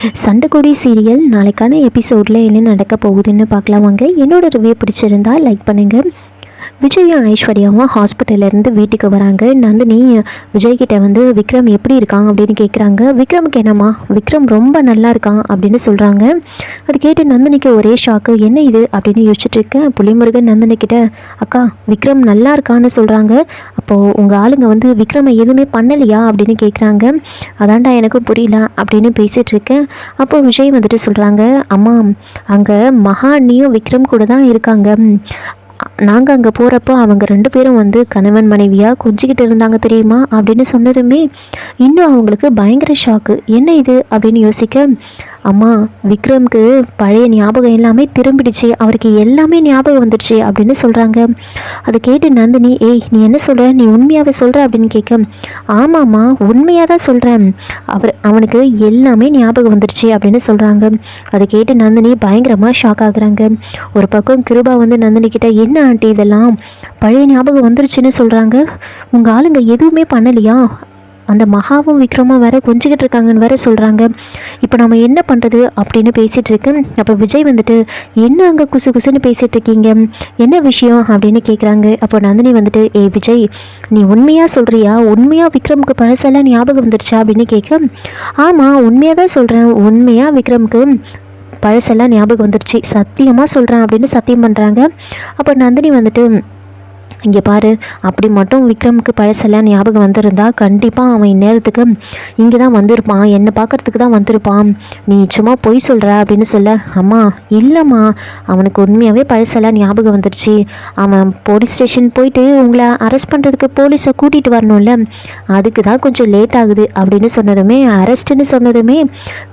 சண்டைக்கோடி serial நாளைக்கான எபிசோடில் என்ன நடக்க போகுதுன்னு பார்க்கலாம் வாங்க. என்னோட ரிவ்யூ பிடிச்சிருந்தா லைக் பண்ணுங்கள் விஜயும் ஐஸ்வர்யாவும் ஹாஸ்பிட்டல்லேருந்து வீட்டுக்கு வராங்க. நந்தினி விஜய்கிட்ட வந்து விக்ரம் எப்படி இருக்கான்? அப்படின்னு கேட்குறாங்க விக்ரமுக்கு என்னம்மா? விக்ரம் ரொம்ப நல்லா இருக்கான் அப்படின்னு சொல்கிறாங்க அது கேட்டு நந்தினிக்கு ஒரே ஷாக்கு என்ன இது? அப்படின்னு யோசிச்சுட்டு இருக்கேன். புலிமுருகன் நந்தினிக்கிட்ட அக்கா விக்ரம் நல்லா இருக்கான்னு சொல்கிறாங்க அப்போது உங்கள் ஆளுங்க வந்து விக்ரமை எதுவுமே பண்ணலையா? அப்படின்னு கேட்குறாங்க அதான்டா எனக்கு புரியல அப்படின்னு பேசிகிட்டு இருக்கேன். அப்போது விஜய் வந்துட்டு சொல்கிறாங்க அம்மா அங்கே மகாண்ணியும் விக்ரம் கூட தான் இருக்காங்க. நாங்கள் அங்கே போகிறப்போ அவங்க ரெண்டு பேரும் வந்து கணவன் மனைவியாக கொஞ்சிக்கிட்டு இருந்தாங்க தெரியுமா அப்படின்னு சொன்னதுமே இன்னும் அவங்களுக்கு பயங்கர ஷாக்கு என்ன இது? அப்படின்னு யோசிக்க அம்மா விக்ரம்க்கு பழைய ஞாபகம் எல்லாமே திரும்பிடுச்சு. அவருக்கு எல்லாமே ஞாபகம் வந்துடுச்சு அப்படின்னு சொல்கிறாங்க அதை கேட்டு நந்தினி ஏய் நீ என்ன சொல்கிற நீ உண்மையாகவே சொல்கிற அப்படின்னு கேட்க ஆமாம்மா உண்மையாக தான் சொல்கிறேன் அவர் அவனுக்கு எல்லாமே ஞாபகம் வந்துடுச்சு அப்படின்னு சொல்கிறாங்க அதை கேட்டு நந்தினி பயங்கரமாக ஷாக் ஆகுறாங்க. ஒரு பக்கம் கிருபா வந்து நந்தினி கிட்ட என்ன ஆண்டி இதெல்லாம்? பழைய ஞாபகம் வந்துருச்சுன்னு சொல்கிறாங்க உங்கள் ஆளுங்க எதுவுமே பண்ணலையா? அந்த மகாவும் விக்ரமும் வேற கொஞ்சிக்கிட்டு இருக்காங்கன்னு வேற சொல்கிறாங்க இப்போ நம்ம என்ன பண்ணுறது அப்படின்னு பேசிகிட்டு இருக்கு. அப்போ விஜய் வந்துட்டு என்ன அங்கே குசு குசுன்னு பேசிகிட்டு இருக்கீங்க? என்ன விஷயம்? அப்படின்னு கேட்குறாங்க அப்போ நந்தினி வந்துட்டு ஏய் விஜய் நீ உண்மையாக சொல்கிறியா உண்மையாக விக்ரமுக்கு பழசெல்லாம் ஞாபகம் வந்துடுச்சா அப்படின்னு கேட்க ஆமாம் உண்மையாக தான் சொல்கிறேன் உண்மையாக விக்ரமுக்கு பழசெல்லாம் ஞாபகம் வந்துடுச்சு சத்தியமாக சொல்கிறேன் அப்படின்னு சத்தியம் பண்ணுறாங்க அப்போ நந்தினி வந்துட்டு இங்கே பாரு அப்படி மட்டும் விக்ரமுக்கு பழசெல்லாம் ஞாபகம் வந்திருந்தா கண்டிப்பாக அவன் இந்நேரத்துக்கு இங்கே தான் வந்திருப்பான் என்னை பார்க்கறதுக்கு தான் வந்திருப்பான். நீ சும்மா பொய் சொல்கிற அப்படின்னு சொல்ல அம்மா இல்லைம்மா அவனுக்கு உண்மையாகவே பழசெல்லாம் ஞாபகம் வந்துடுச்சு அவன் போலீஸ் ஸ்டேஷன் போயிட்டு உங்களை அரெஸ்ட் பண்ணுறதுக்கு போலீஸை கூட்டிகிட்டு வரணும்ல அதுக்கு தான் கொஞ்சம் லேட் ஆகுது அப்படின்னு சொன்னதுமே அரெஸ்ட்டுன்னு சொன்னதுமே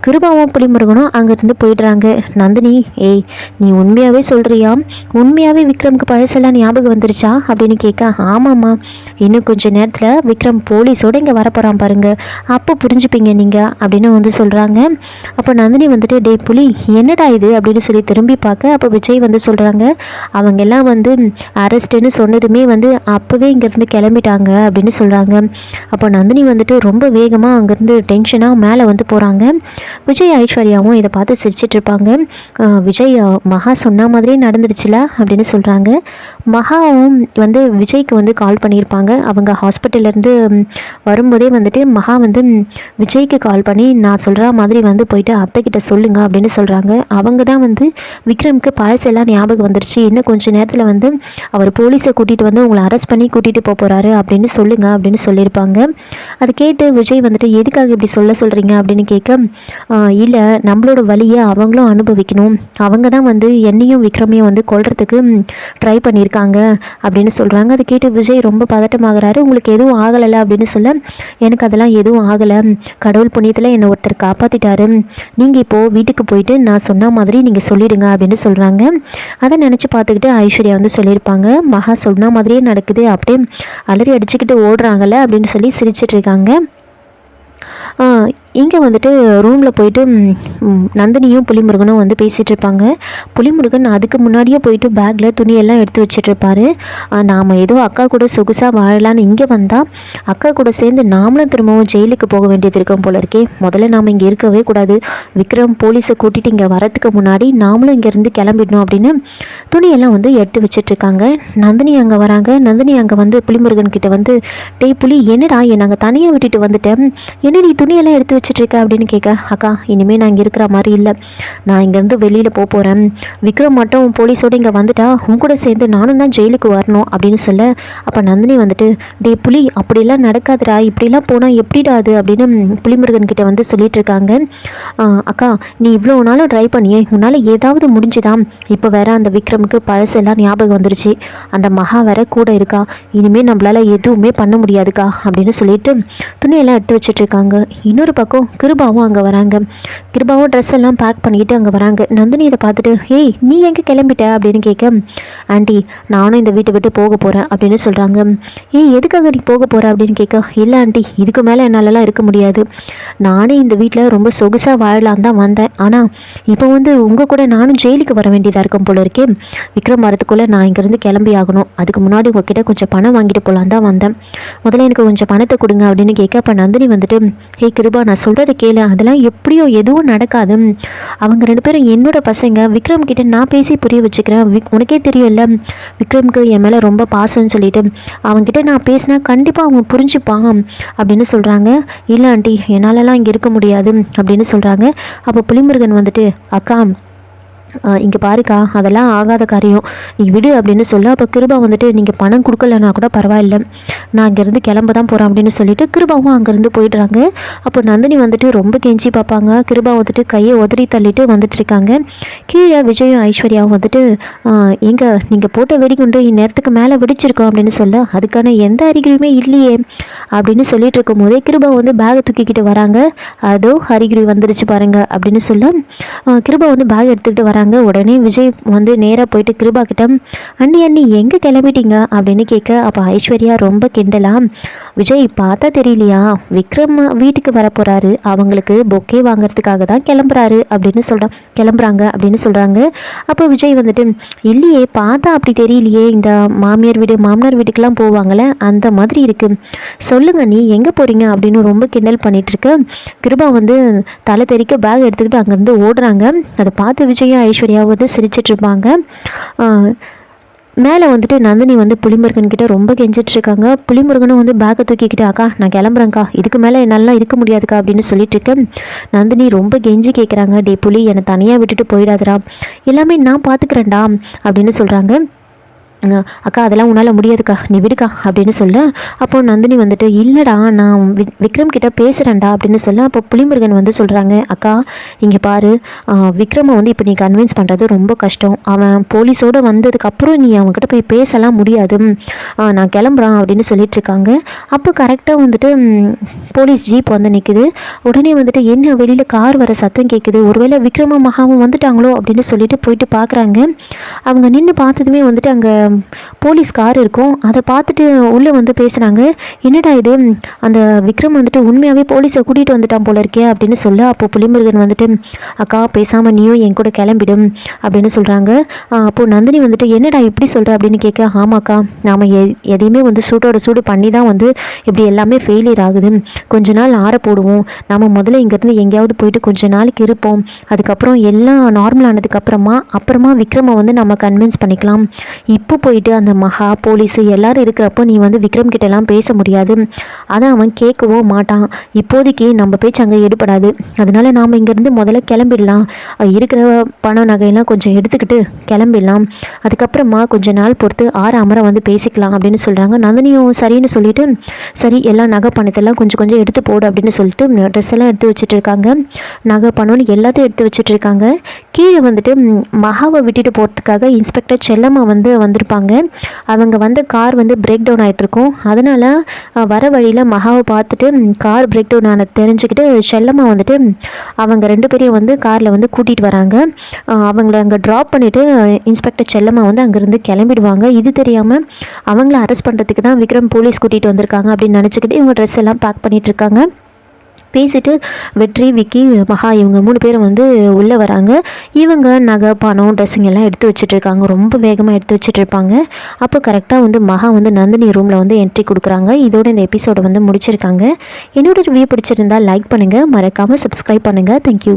கிருபாவும் புலிமுருகனும் அங்கேருந்து போயிடுறாங்க. நந்தினி ஏய் நீ உண்மையாகவே சொல்கிறியா உண்மையாகவே விக்ரமுக்கு பழசெல்லாம் ஞாபகம் வந்துருச்சா? அப்படின்னு கேட்க ஆமாம்மா. இன்னும் கொஞ்ச நேரத்தில் விக்ரம் போலீஸோட இங்கே வரப்போகிறான் பாருங்க. அப்போ புரிஞ்சுப்பீங்க நீங்கள் அப்படின்னு வந்து சொல்கிறாங்க அப்போ நந்தினி வந்துட்டு டே புலி என்னடா இது? அப்படின்னு சொல்லி திரும்பி பார்க்க அப்போ விஜய் வந்து சொல்கிறாங்க அவங்க எல்லாம் வந்து அரெஸ்ட்டுன்னு சொன்னதுமே வந்து அப்போவே இங்கேருந்து கிளம்பிட்டாங்க அப்படின்னு சொல்கிறாங்க அப்போ நந்தினி வந்துட்டு ரொம்ப வேகமாக அங்கேருந்து டென்ஷனாக மேலே வந்து போகிறாங்க விஜய் ஐஸ்வர்யாவும் இதை பார்த்து சிரிச்சிட்டு இருப்பாங்க விஜய் மகா சொன்ன மாதிரியே நடந்துடுச்சுல அப்படின்னு சொல்கிறாங்க மகாவும் வந்து விஜய்க்கு வந்து கால் பண்ணியிருப்பாங்க. அவங்க ஹாஸ்பிட்டல்லேருந்து வரும்போதே வந்துட்டு மகா வந்து விஜய்க்கு கால் பண்ணி நான் சொல்கிற மாதிரி வந்து போயிட்டு அத்தைக்கிட்ட சொல்லுங்கள் சொல்லுங்க அப்படின்னு சொல்கிறாங்க அவங்க தான் வந்து விக்ரம்க்கு பழசெல்லாம் ஞாபகம் வந்துருச்சு. இன்னும் கொஞ்ச நேரத்தில் வந்து அவர் போலீஸை கூட்டிகிட்டு வந்து உங்களை அரெஸ்ட் பண்ணி கூட்டிகிட்டு போக போகிறாரு அப்படின்னு சொல்லுங்க அப்படின்னு சொல்லியிருப்பாங்க. அது கேட்டு விஜய் வந்துட்டு எதுக்காக இப்படி சொல்ல சொல்கிறீங்க அப்படின்னு கேட்க இல்லை நம்மளோட வழியை அவங்களும் அனுபவிக்கணும். அவங்க தான் வந்து என்னையும் விக்ரமையும் வந்து கொள்றதுக்கு ட்ரை பண்ணியிருக்காங்க அப்படின்னு சொல்கிறாங்க அதை கேட்டு விஜய் ரொம்ப பதட்டமாகறாரு. உங்களுக்கு எதுவும் ஆகலை அப்படின்னு சொல்ல எனக்கு அதெல்லாம் எதுவும் ஆகலை. கடவுள் புண்ணியத்தில் என்னை ஒருத்தர் காப்பாற்றிட்டாரு நீங்கள் இப்போது வீட்டுக்கு போயிட்டு நான் சொன்ன மாதிரி நீங்கள் சொல்லிடுங்க அப்படின்னு சொல்கிறாங்க அதை நினச்சி பார்த்துக்கிட்டு ஐஸ்வர்யா வந்து சொல்லியிருப்பாங்க மகா சொன்ன மாதிரியே நடக்குது. அப்படியே அலறி அடிச்சுக்கிட்டு ஓடுறாங்கல்ல? அப்படின்னு சொல்லி சிரிச்சிட்டு இருக்காங்க. இங்கே வந்துட்டு ரூமில் போயிட்டு நந்தினியும் புலிமுருகனும் வந்து பேசிகிட்டு இருப்பாங்க. புலிமுருகன் அதுக்கு முன்னாடியே போயிட்டு பேக்கில் துணியெல்லாம் எடுத்து வச்சிட்டு இருப்பாரு. நாம் ஏதோ அக்கா கூட சொகுசாக வாழலான்னு இங்கே வந்தால் அக்கா கூட சேர்ந்து நாமளும் திரும்பவும் ஜெயிலுக்கு போக வேண்டியது இருக்கும் போல இருக்கே. முதல்ல நாம் இங்கே இருக்கவே கூடாது. விக்ரம் போலீஸை கூட்டிகிட்டு இங்கே வரத்துக்கு முன்னாடி நாமளும் இங்கேருந்து கிளம்பிடணும் அப்படின்னு துணியெல்லாம் வந்து எடுத்து வச்சிட்ருக்காங்க நந்தினி அங்கே வராங்க. நந்தினி அங்கே வந்து புலிமுருகன் கிட்ட வந்து டேய் புலி என்னடா என்னை அங்கே தனியாக விட்டுட்டு வந்துட்டேன் என்ன நீ துணியெல்லாம் எடுத்து வச்சு படிச்சுட்ருக்க அப்படின்னு கேட்க அக்கா இனிமேல் நான் இங்கே இருக்கிற மாதிரி இல்லை. நான் இங்கேருந்து வெளியில் போக போகிறேன் விக்ரம் மட்டும் போலீஸோடு இங்கே வந்துட்டா உன் கூட சேர்ந்து நானும் தான் ஜெயிலுக்கு வரணும் அப்படின்னு சொல்ல அப்போ நந்தினி வந்துட்டு டே புலி அப்படிலாம் நடக்காதுடா. இப்படிலாம் போனால் எப்படிடா அது? அப்படின்னு புலிமுருகன் கிட்ட வந்து சொல்லிட்டு இருக்காங்க. அக்கா நீ இவ்வளோ நாளும் ட்ரை பண்ணியே. உன்னால் ஏதாவது முடிஞ்சுதா? இப்போ வேற அந்த விக்ரமுக்கு பழசெல்லாம் ஞாபகம் வந்துருச்சு. அந்த மகா வேற கூட இருக்கா. இனிமேல் நம்மளால் எதுவுமே பண்ண முடியாதுக்கா அப்படின்னு சொல்லிட்டு துணியெல்லாம் எடுத்து வச்சிட்டு இருக்காங்க. இன்னொரு பக்கம் கிருபாவும் அங்கே வராங்க. கிருபாவும் ட்ரெஸ் எல்லாம் பேக் பண்ணிட்டு அங்கே வராங்க. நந்தினி இதை பார்த்துட்டு ஏய் நீ எங்கே கிளம்பிட்ட? அப்படின்னு கேட்க ஆண்டி நானும் இந்த வீட்டை விட்டு போக போகிறேன் அப்படின்னு சொல்கிறாங்க ஏய் எதுக்காக நீ போக போகிற அப்படின்னு கேட்க இல்லை ஆண்டி இதுக்கு மேலே என்னாலலாம் இருக்க முடியாது. நானே இந்த வீட்டில் ரொம்ப சொகுசாக வாழலாம் தான் வந்தேன். ஆனால் இப்போ வந்து உங்கள் கூட நானும் ஜெயிலுக்கு வர வேண்டியதாக இருக்கும் போல இருக்கேன் விக்ரம் வரத்துக்குள்ளே நான் இங்கேருந்து கிளம்பி ஆகணும். அதுக்கு முன்னாடி உங்ககிட்ட கொஞ்சம் பணம் வாங்கிட்டு போகலான் தான் வந்தேன். முதல்ல எனக்கு கொஞ்சம் பணத்தை கொடுங்க அப்படின்னு கேட்க அப்போ நந்தினி வந்துட்டு ஹே கிருபா நான் நான் சொல்கிறத கேளு. அதெல்லாம் எப்படியோ எதுவும் நடக்காது. அவங்க ரெண்டு பேரும் என்னோட பசங்க. விக்ரம் கிட்ட நான் பேசி புரிய வச்சுக்கிறேன். விக் உனக்கே தெரியல விக்ரம்க்கு என் மேலே ரொம்ப பாசம்னு சொல்லிட்டு. அவங்ககிட்ட நான் பேசினா கண்டிப்பாக அவங்க புரிஞ்சுப்பான் அப்படின்னு சொல்கிறாங்க இல்லை ஆண்டி என்னாலலாம் இங்கே இருக்க முடியாது அப்படின்னு சொல்கிறாங்க அப்போ புலிமுருகன் வந்துட்டு அக்கா இங்கே பாருக்கா அதெல்லாம் ஆகாத காரியம். நீ விடு அப்படின்னு சொல்ல. அப்போ கிருபா வந்துட்டு நீங்கள் பணம் கொடுக்கலனா கூட பரவாயில்ல. நான் இங்கேருந்து கிளம்ப தான் போகிறேன் அப்படின்னு சொல்லிட்டு கிருபாவும் அங்கேருந்து போயிடுறாங்க. அப்போ நந்தினி வந்துட்டு ரொம்ப கெஞ்சி பார்ப்பாங்க. கிருபா வந்துட்டு கையை உதறி தள்ளிட்டு வந்துட்டு இருக்காங்க. கீழே விஜயும் ஐஸ்வர்யாவும் வந்துட்டு எங்கே நீங்கள் போட்ட வெடிகுண்டு இந்நேரத்துக்கு மேலே வெடிச்சிருக்கோம் அப்படின்னு சொல்ல. அதுக்கான எந்த அறிகுறியுமே இல்லையே அப்படின்னு சொல்லிட்டு இருக்கும் போதே கிருபா வந்து பேகை தூக்கிக்கிட்டு வராங்க. அதோ அறிகுறி வந்துருச்சு பாருங்க அப்படின்னு சொல்ல. கிருபா வந்து பேக் எடுத்துக்கிட்டு வராங்க. உடனே விஜய் வந்து நேராக போயிட்டு கிருபா கிட்ட அண்ணி அண்ணி எங்கே கிளம்பிட்டீங்க? அப்படின்னு கேட்க அப்போ ஐஸ்வர்யா ரொம்ப கிண்டலாம் விஜய் பார்த்தா தெரியலையா? விக்ரம் வீட்டுக்கு வரப்போகிறாரு அவங்களுக்கு பொக்கே வாங்குறதுக்காக தான் கிளம்புறாரு. அப்படின்னு சொல்கிறான் கிளம்புறாங்க அப்படின்னு சொல்கிறாங்க அப்போ விஜய் வந்துட்டு இல்லையே பார்த்தா அப்படி தெரியலையே இந்த மாமியார் வீடு மாமனார் வீட்டுக்கெலாம் போவாங்கள்ல அந்த மாதிரி இருக்குது சொல்லுங்கள் நீ எங்கே போகிறீங்க அப்படின்னு ரொம்ப கிண்டல் பண்ணிகிட்ருக்கு கிருபா வந்து தலை தெறிக்க பேக் எடுத்துக்கிட்டு அங்கேருந்து ஓடுறாங்க. அதை பார்த்து விஜயும் ஐஸ்வர்யா வந்து சிரிச்சிட்டு இருப்பாங்க. மேலே வந்துட்டு நந்தினி வந்து புலிமுருகன் கிட்ட ரொம்ப கெஞ்சிட்ருக்காங்க புலிமுருகனும் வந்து பேக்கை தூக்கிக்கிட்டு அக்கா நான் கிளம்புறேங்க்கா இதுக்கு மேலே என்னாலாம் இருக்க முடியாதுக்கா அப்படின்னு சொல்லிட்டு இருக்கேன் நந்தினி ரொம்ப கெஞ்சி கேட்குறாங்க டே புலி என்னை தனியாக விட்டுட்டு போயிடாதரா எல்லாமே நான் பார்த்துக்கிறேன்டா அப்படின்னு சொல்கிறாங்க அக்கா அதெல்லாம் உன்னால் முடியாதுக்கா. நீ விடுக்கா அப்படின்னு சொல்ல. அப்போ நந்தினி வந்துட்டு இல்லைடா நான் வி- விக்ரம் கிட்ட பேசுகிறேன்டா அப்படின்னு சொல்ல. அப்போ புலிமுருகன் வந்து சொல்கிறாங்க அக்கா இங்கே பாரு. விக்ரமை வந்து இப்போ நீ கன்வின்ஸ் பண்ணுறது ரொம்ப கஷ்டம். அவன் போலீஸோடு வந்ததுக்கப்புறம் நீ அவன்கிட்ட போய் பேசலாம் முடியாது. நான் கிளம்புறான் அப்படின்னு சொல்லிட்டு இருக்காங்க. அப்போ கரெக்டாக வந்துட்டு போலீஸ் ஜீப் வந்து நிற்குது உடனே வந்துட்டு என்ன வெளியில் கார் வர சத்தம் கேட்குது ஒருவேளை விக்ரம மகாவும் வந்துட்டாங்களோ? அப்படின்னு சொல்லிட்டு போயிட்டு பார்க்குறாங்க அவங்க நின்று பார்த்ததுமே வந்துட்டு அங்கே போலீஸ் கார் இருக்கும். அதை பார்த்துட்டு உள்ளே வந்து பேசுகிறாங்க என்னடா இது? அந்த விக்ரம் வந்துட்டு உண்மையாகவே போலீஸை கூட்டிகிட்டு வந்துட்டான் போல இருக்கே அப்படின்னு சொல்ல அப்போ புலிமுருகன் வந்துட்டு அக்கா பேசாமல் நீயும் என் கூட கிளம்பிடும் அப்படின்னு சொல்கிறாங்க அப்போது நந்தினி வந்துட்டு என்னடா இப்படி சொல்கிற அப்படின்னு கேட்க ஆமாக்கா நாம் எ எதையுமே வந்து சூட்டோட சூடு பண்ணி தான் வந்து இப்படி எல்லாமே ஃபெயிலியர் ஆகுது. கொஞ்ச நாள் ஆற போடுவோம். நம்ம முதல்ல இங்கேருந்து எங்கேயாவது போயிட்டு கொஞ்ச நாளைக்கு இருப்போம். அதுக்கப்புறம் எல்லாம் நார்மல் ஆனதுக்கப்புறமா அப்புறமா விக்ரமை வந்து நம்ம கன்வின்ஸ் பண்ணிக்கலாம். இப்போ போயிட்டு அந்த மகா போலீஸு எல்லாரும் இருக்கிறப்போ நீ வந்து விக்ரம் கிட்டலாம் பேச முடியாது. அதை அவன் கேட்கவோ மாட்டான். இப்போதைக்கு நம்ம பேச்சு அங்கே எடுபடாது. அதனால நாம் இங்கேருந்து முதல்ல கிளம்பிடலாம். இருக்கிற பணம் நகையெல்லாம் கொஞ்சம் எடுத்துக்கிட்டு கிளம்பிடலாம். அதுக்கப்புறமா கொஞ்ச நாள் பொறுத்து ஆறு அமரை வந்து பேசிக்கலாம் அப்படின்னு சொல்கிறாங்க நந்தினியும் சரின்னு சொல்லிட்டு சரி எல்லா நகை பணத்தெல்லாம் கொஞ்சம் கொஞ்சம் எடுத்து போடு அப்படின்னு சொல்லிட்டு ட்ரெஸ் எல்லாம் எடுத்து வச்சுட்டு இருக்காங்க. நகை பணம்னு எல்லாத்தையும் எடுத்து வச்சுட்டு இருக்காங்க. கீழே வந்துட்டு மகாவை விட்டுட்டு போகிறதுக்காக இன்ஸ்பெக்டர் செல்லம்மா வந்து இருப்பாங்க. அவங்க வந்து கார் வந்து பிரேக் டவுன் ஆகிட்ருக்கும் அதனால் வர வழியில் மகாவை பார்த்துட்டு கார் பிரேக் டவுன் ஆன தெரிஞ்சுக்கிட்டு செல்லம்மா வந்துட்டு அவங்க ரெண்டு பேரையும் வந்து காரில் வந்து கூட்டிகிட்டு வராங்க. அவங்கள அங்கே ட்ராப் பண்ணிவிட்டு இன்ஸ்பெக்டர் செல்லம்மா வந்து அங்கேருந்து கிளம்பிடுவாங்க. இது தெரியாமல் அவங்கள அரெஸ்ட் பண்ணுறதுக்கு தான் விக்ரம் போலீஸ் கூட்டிகிட்டு வந்திருக்காங்க அப்படின்னு நினச்சிக்கிட்டு இவங்க ட்ரெஸ் எல்லாம் பேக் பண்ணிகிட்ருக்காங்க இருக்காங்க. பேசிட்டு வெற்றி விக்கி மகா இவங்க மூணு பேரும் வந்து உள்ளே வராங்க. இவங்க நகை பணம் ட்ரெஸ்ஸிங் எல்லாம் எடுத்து வச்சுட்டு இருக்காங்க ரொம்ப வேகமாக எடுத்து வச்சுட்டு இருப்பாங்க அப்போ கரெக்டாக வந்து மகா வந்து நந்தினி ரூமில் வந்து என்ட்ரி கொடுக்குறாங்க. இதோட இந்த எபிசோடை வந்து முடிச்சிருக்காங்க. என்னோட ரிவ்யூ பிடிச்சிருந்தா லைக் பண்ணுங்கள் மறக்காமல் சப்ஸ்கிரைப் பண்ணுங்கள் தேங்க்யூ